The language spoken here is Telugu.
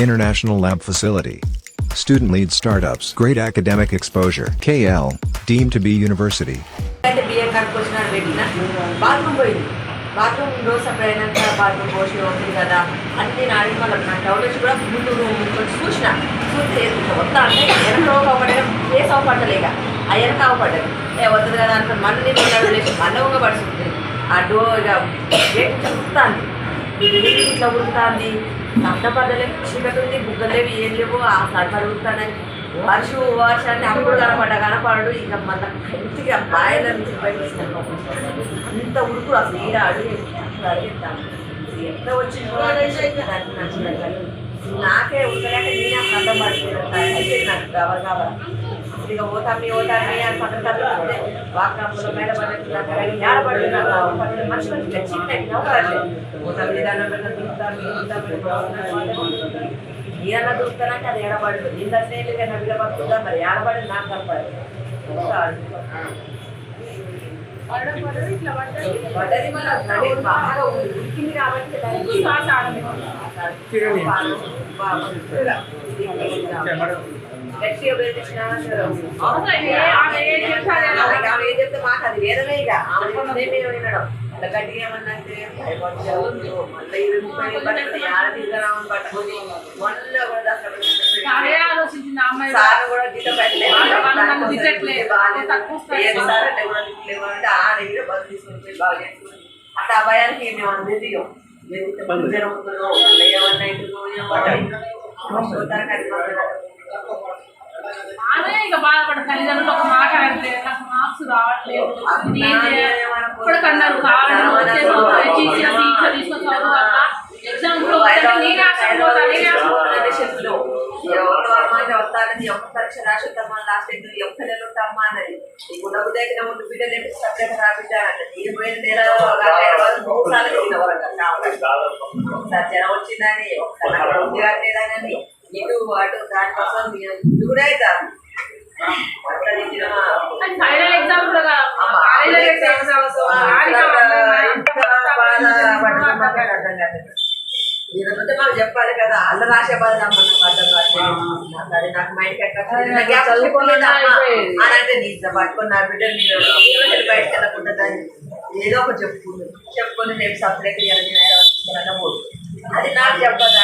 International Lab Facility. Student lead startups. Great academic exposure. KL. Deemed to be university. అయితే బియ్యం కనుక్కొచ్చినాడు పెట్టిన బాత్రూమ్ పోయింది బాత్రూమ్ రోజు సపరేట్ అయినాక బాత్రూమ్ పోసి ఉంది కదా అన్ని నాడి మళ్ళీ నా టౌన్ వచ్చి కూడా ముందు కొంచెం చూసిన చూస్తే వస్తా అంటే వెనక అవపడడం ఫేస్ అవపడలేక ఆ వెనక అవపడ్డది ఏ వద్దు కదా అనుకుని మళ్ళీ నేను ఉన్నాడు లేచి మళ్ళీ ఉంగ పడుతుంది ఆ డో ఇక గేట్ చూస్తాంది ఇది ఇట్లా ఉడుకుతాంది అడ్డపడ్డలేదు చీకటి బుగ్గలేవి ఏం లేవు ఆ సడపడి ఉడుకుతానని వర్షు వర్షాన్ని అప్పుడు కనపడ కనపడడు ఇక మళ్ళీ కంటిగా బాయల నుంచి బయటకు వస్తాను. అంత ఉడుకు అసలు ఈడ అడుగు అడుగుతాను ఎంత వచ్చిందో నాకే ఉండలేక నేనే అసలు అడ్డం నాకు కావాలి కావాలి ఇక పోతామి పోతామి అని పక్కన తప్పితే వాకాంపులో మేడ పడుతుంది ఏడ పడుతుంది మనిషి మంచి చిన్న పోతామి ఏదన్నా దురుకుతామి ఏదన్నా దొరుకుతానంటే అది ఏడబడదు ఇంత స్నేహితులుగా నవ్వుల పడుతుందా మరి ఏడబడి నాకు కనపడదు పడ్డది మళ్ళీ నడి బాగా ఉడికింది ఆమె ఏం చెప్తే మాకు అది వేదమే ఇక ఆమె వినడం ఏమన్నా అంటే భయపడ్డావు మళ్ళీ ఇరవై ముప్పై తీసుకురామని పట్టుకొని కూడా సార్ కూడా జీతం పెట్టలేదు సార్ అంటే కూడా ఆ దగ్గర బస్సు తీసుకొని బాగా చేసుకుని. అట్లా భయానికి మేము అందరి ఏమన్నా ఇంటికి అదే ఇక బాధపడ తల్లిదండ్రులు ఒక మాట అనట్లేదు నాకు మార్క్స్ రావట్లేదు నేను ఏం చేయాలి? ఇప్పటికన్నారు ఒక్క పరీక్ష లాస్ట్ ఎగ్జామ్ ఒక్క నెల అన్నది నీకు దగ్గర ముందు బిడ్డలు నెల మూడు సార్లు ఒకసారి వచ్చిందని ఒకసారి అటు దానికోసం కూడా ఫైనల్ ఎగ్జామ్ కూడా కాలేజ్ ఎగ్జామ్స్ లేకపోతే మాకు చెప్పాలి కదా. అల్ల రాసే బాధ అది నాకు మైండ్ ఎక్కడ చదువుకోకుండా అయిపోయేది. అని అంటే నీ ఇట్లా పట్టుకొని నా బిడ్డ నేను బయటకు వెళ్ళకుండా ఏదో ఒకటి చెప్పుకుంది. చెప్పుకొని రేపు సపరేట్ పోదు అది నాకు చెప్పదా?